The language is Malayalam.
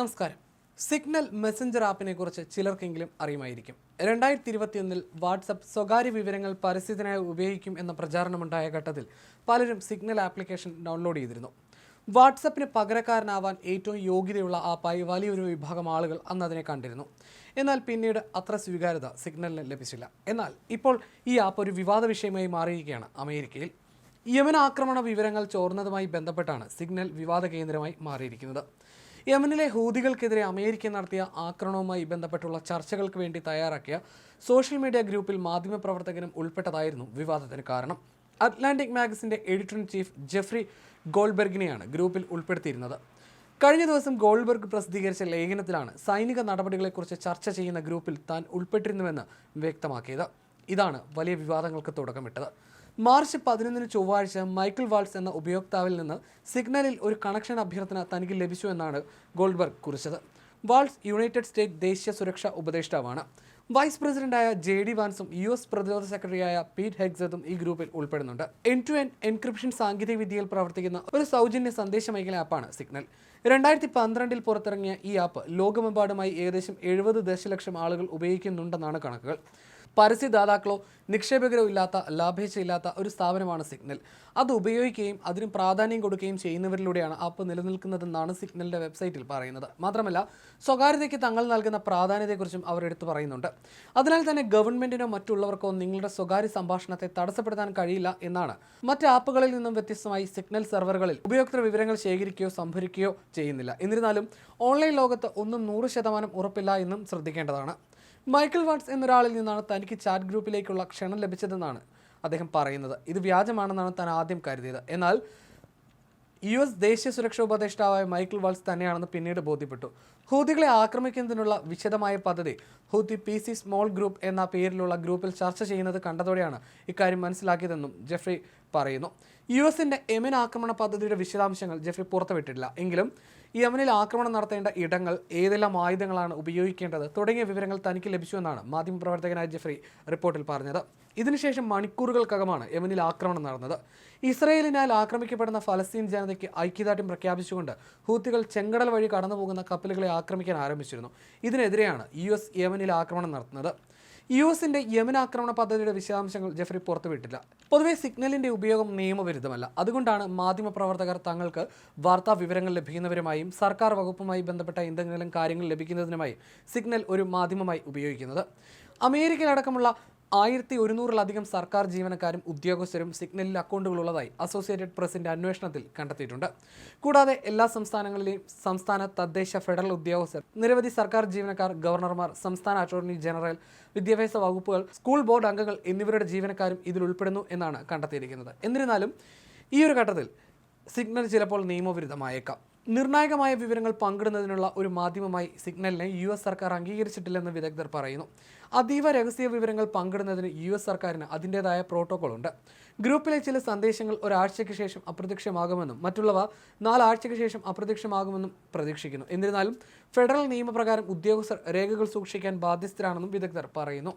നമസ്കാരം. സിഗ്നൽ മെസ്സഞ്ചർ ആപ്പിനെ കുറിച്ച് ചിലർക്കെങ്കിലും അറിയുമായിരിക്കും. രണ്ടായിരത്തി ഇരുപത്തിയൊന്നിൽ വാട്സപ്പ് സ്വകാര്യ വിവരങ്ങൾ പരസ്യത്തിനായി ഉപയോഗിക്കും എന്ന പ്രചാരണമുണ്ടായ ഘട്ടത്തിൽ പലരും സിഗ്നൽ ആപ്ലിക്കേഷൻ ഡൗൺലോഡ് ചെയ്തിരുന്നു. വാട്സപ്പിന് പകരക്കാരനാവാൻ ഏറ്റവും യോഗ്യതയുള്ള ആപ്പായി വലിയൊരു വിഭാഗം ആളുകൾ അന്ന് അതിനെ കണ്ടിരുന്നു. എന്നാൽ പിന്നീട് അത്ര സ്വീകാര്യത സിഗ്നലിന് ലഭിച്ചില്ല. എന്നാൽ ഇപ്പോൾ ഈ ആപ്പ് ഒരു വിവാദ വിഷയമായി മാറിയിരിക്കുകയാണ് അമേരിക്കയിൽ. യമൻ ആക്രമണ വിവരങ്ങൾ ചോർന്നതുമായി ബന്ധപ്പെട്ടാണ് സിഗ്നൽ വിവാദ കേന്ദ്രമായി മാറിയിരിക്കുന്നത്. യമനിലെ ഹൂതികൾക്കെതിരെ അമേരിക്ക നടത്തിയ ആക്രമണവുമായി ബന്ധപ്പെട്ടുള്ള ചർച്ചകൾക്ക് വേണ്ടി തയ്യാറാക്കിയ സോഷ്യൽ മീഡിയ ഗ്രൂപ്പിൽ മാധ്യമപ്രവർത്തകനും ഉൾപ്പെട്ടതായിരുന്നു വിവാദത്തിന് കാരണം. അറ്റ്ലാന്റിക് മാഗസിന്റെ എഡിറ്റർ ഇൻ ചീഫ് ജെഫ്രി ഗോൾബെർഗിനെയാണ് ഗ്രൂപ്പിൽ ഉൾപ്പെടുത്തിയിരുന്നത്. കഴിഞ്ഞ ദിവസം ഗോൾബെർഗ് പ്രസിദ്ധീകരിച്ച ലേഖനത്തിലാണ് സൈനിക നടപടികളെക്കുറിച്ച് ചർച്ച ചെയ്യുന്ന ഗ്രൂപ്പിൽ താൻ ഉൾപ്പെട്ടിരുന്നുവെന്ന് വ്യക്തമാക്കിയത്. ഇതാണ് വലിയ വിവാദങ്ങൾക്ക് തുടക്കമിട്ടത്. മാർച്ച് പതിനൊന്നിന് ചൊവ്വാഴ്ച മൈക്കിൾ വാൾസ് എന്ന ഉപയോക്താവിൽ നിന്ന് സിഗ്നലിൽ ഒരു കണക്ഷൻ അഭ്യർത്ഥന തനിക്ക് ലഭിച്ചു എന്നാണ് ഗോൾഡ്ബർഗ് കുറിച്ചത്. വാൾസ് യുണൈറ്റഡ് സ്റ്റേറ്റ് ദേശീയ സുരക്ഷാ ഉപദേഷ്ടാവാണ്. വൈസ് പ്രസിഡന്റായ ജെ ഡി വാൻസും യു എസ് പ്രതിരോധ സെക്രട്ടറിയായ പീറ്റ് ഹെഗ്സതും ഈ ഗ്രൂപ്പിൽ ഉൾപ്പെടുന്നുണ്ട്. എൻ ടു എൻ എൻക്രിപ്ഷൻ സാങ്കേതിക വിദ്യയിൽ പ്രവർത്തിക്കുന്ന ഒരു സൗജന്യ സന്ദേശമയക്കൽ ആപ്പാണ് സിഗ്നൽ. രണ്ടായിരത്തി പന്ത്രണ്ടിൽ പുറത്തിറങ്ങിയ ഈ ആപ്പ് ലോകമെമ്പാടുമായി ഏകദേശം എഴുപത് ദശലക്ഷം ആളുകൾ ഉപയോഗിക്കുന്നുണ്ടെന്നാണ് കണക്കുകൾ. പരസ്യദാതാക്കളോ നിക്ഷേപകരോ ഇല്ലാത്ത ലാഭേച്ഛയില്ലാത്ത ഒരു സ്ഥാപനമാണ് സിഗ്നൽ. അത് ഉപയോഗിക്കുകയും അതിന് പ്രാധാന്യം കൊടുക്കുകയും ചെയ്യുന്നവരിലൂടെയാണ് ആപ്പ് നിലനിൽക്കുന്നതെന്നാണ് സിഗ്നലിന്റെ വെബ്സൈറ്റിൽ പറയുന്നത്. മാത്രമല്ല സ്വകാര്യതയ്ക്ക് തങ്ങൾ നൽകുന്ന പ്രാധാന്യത്തെക്കുറിച്ചും അവർ എടുത്തു പറയുന്നുണ്ട്. അതിനാൽ തന്നെ ഗവൺമെന്റിനോ മറ്റുള്ളവർക്കോ നിങ്ങളുടെ സ്വകാര്യ സംഭാഷണത്തെ തടസ്സപ്പെടുത്താൻ കഴിയില്ല എന്നാണ് മറ്റ് ആപ്പുകളിൽ നിന്നും വ്യത്യസ്തമായി സിഗ്നൽ സെർവറുകളിൽ ഉപയോക്തൃ വിവരങ്ങൾ ശേഖരിക്കുകയോ സംഭരിക്കുകയോ ചെയ്യുന്നില്ല. എന്നിരുന്നാലും ഓൺലൈൻ ലോകത്ത് ഒന്നും നൂറ് ശതമാനം ഉറപ്പില്ല എന്നും ശ്രദ്ധിക്കേണ്ടതാണ്. മൈക്കിൾ വാട്സ് എന്നൊരാളിൽ നിന്നാണ് തനിക്ക് ചാറ്റ് ഗ്രൂപ്പിലേക്കുള്ള ക്ഷണം ലഭിച്ചതെന്നാണ് അദ്ദേഹം പറയുന്നത്. ഇത് വ്യാജമാണെന്നാണ് താൻ ആദ്യം കരുതിയത്. എന്നാൽ യു എസ് ദേശീയ സുരക്ഷാ ഉപദേഷ്ടാവായ മൈക്കിൾ വാൾസ് തന്നെയാണെന്ന് പിന്നീട് ബോധ്യപ്പെട്ടു. ഹൂതികളെ ആക്രമിക്കുന്നതിനുള്ള വിശദമായ പദ്ധതി Houthi P C small group എന്ന പേരിലുള്ള ഗ്രൂപ്പിൽ ചർച്ച ചെയ്യുന്നത് കണ്ടതോടെയാണ് ഇക്കാര്യം മനസ്സിലാക്കിയതെന്നും ജെഫ്രി പറയുന്നു. യു എസിന്റെ എമിൻ ആക്രമണ പദ്ധതിയുടെ വിശദാംശങ്ങൾ ജെഫ്രി പുറത്തുവിട്ടിട്ടില്ല. എങ്കിലും യമനിൽ ആക്രമണം നടത്തേണ്ട ഇടങ്ങൾ ഏതെല്ലാം ആയുധങ്ങളാണ് ഉപയോഗിക്കേണ്ടത് തുടങ്ങിയ വിവരങ്ങൾ തനിക്ക് ലഭിച്ചുവെന്നാണ് മാധ്യമപ്രവർത്തകനായ ജെഫ്രി റിപ്പോർട്ടിൽ പറഞ്ഞത്. ഇതിനുശേഷം മണിക്കൂറുകൾക്കകമാണ് യമനിൽ ആക്രമണം നടന്നത്. ഇസ്രയേലിനാൽ ആക്രമിക്കപ്പെടുന്ന ഫലസ്തീൻ ജനതയ്ക്ക് ഐക്യദാർഢ്യം പ്രഖ്യാപിച്ചുകൊണ്ട് ഹൂത്തികൾ ചെങ്കടൽ വഴി കടന്നുപോകുന്ന കപ്പലുകളെ ആക്രമിക്കാൻ ആരംഭിച്ചിരുന്നു. ഇതിനെതിരെയാണ് യു എസ് യമനിൽ ആക്രമണം നടത്തുന്നത്. യു എസിന്റെ യമൻ ആക്രമണ പദ്ധതിയുടെ വിശദാംശങ്ങൾ ജെഫ്രി പുറത്തുവിട്ടില്ല. പൊതുവെ സിഗ്നലിന്റെ ഉപയോഗം നിയമവിരുദ്ധമല്ല. അതുകൊണ്ടാണ് മാധ്യമപ്രവർത്തകർ തങ്ങൾക്ക് വാർത്താ വിവരങ്ങൾ ലഭിക്കുന്നവരുമായും സർക്കാർ വകുപ്പുമായി ബന്ധപ്പെട്ട എന്തെങ്കിലും കാര്യങ്ങൾ ലഭിക്കുന്നതിനുമായി സിഗ്നൽ ഒരു മാധ്യമമായി ഉപയോഗിക്കുന്നത്. അമേരിക്കയിലടക്കമുള്ള ആയിരത്തി ഒരുന്നൂറിലധികം സർക്കാർ ജീവനക്കാരും ഉദ്യോഗസ്ഥരും സിഗ്നലിൽ അക്കൗണ്ടുകളുള്ളതായി അസോസിയേറ്റഡ് പ്രസിന്റെ അന്വേഷണത്തിൽ കണ്ടെത്തിയിട്ടുണ്ട്. കൂടാതെ എല്ലാ സംസ്ഥാനങ്ങളിലെയും സംസ്ഥാന തദ്ദേശ ഫെഡറൽ ഉദ്യോഗസ്ഥർ നിരവധി സർക്കാർ ജീവനക്കാർ ഗവർണർമാർ സംസ്ഥാന അറ്റോർണി ജനറൽ വിദ്യാഭ്യാസ വകുപ്പുകൾ സ്കൂൾ ബോർഡ് അംഗങ്ങൾ എന്നിവരുടെ ജീവനക്കാരും ഇതിൽ ഉൾപ്പെടുന്നു എന്നാണ് കണ്ടെത്തിയിരിക്കുന്നത്. എന്നിരുന്നാലും ഈ ഒരു ഘട്ടത്തിൽ സിഗ്നൽ ചിലപ്പോൾ നിയമവിരുദ്ധമായേക്കാം. നിർണായകമായ വിവരങ്ങൾ പങ്കിടുന്നതിനുള്ള ഒരു മാധ്യമമായി സിഗ്നലിനെ യു എസ് സർക്കാർ അംഗീകരിച്ചിട്ടില്ലെന്ന് വിദഗ്ധർ പറയുന്നു. അതീവ രഹസ്യ വിവരങ്ങൾ പങ്കിടുന്നതിന് യു എസ് സർക്കാരിന് അതിന്റെതായ പ്രോട്ടോകോൾ ഉണ്ട് ഗ്രൂപ്പിലെ ചില സന്ദേശങ്ങൾ ഒരാഴ്ചയ്ക്ക് ശേഷം അപ്രത്യക്ഷമാകുമെന്നും മറ്റുള്ളവ നാലാഴ്ചയ്ക്ക് ശേഷം അപ്രത്യക്ഷമാകുമെന്നും പ്രതീക്ഷിക്കുന്നു. എന്നിരുന്നാലും ഫെഡറൽ നിയമപ്രകാരം ഉദ്യോഗസ്ഥർ രേഖകൾ സൂക്ഷിക്കാൻ ബാധ്യസ്ഥരാണെന്നും വിദഗ്ധർ പറയുന്നു.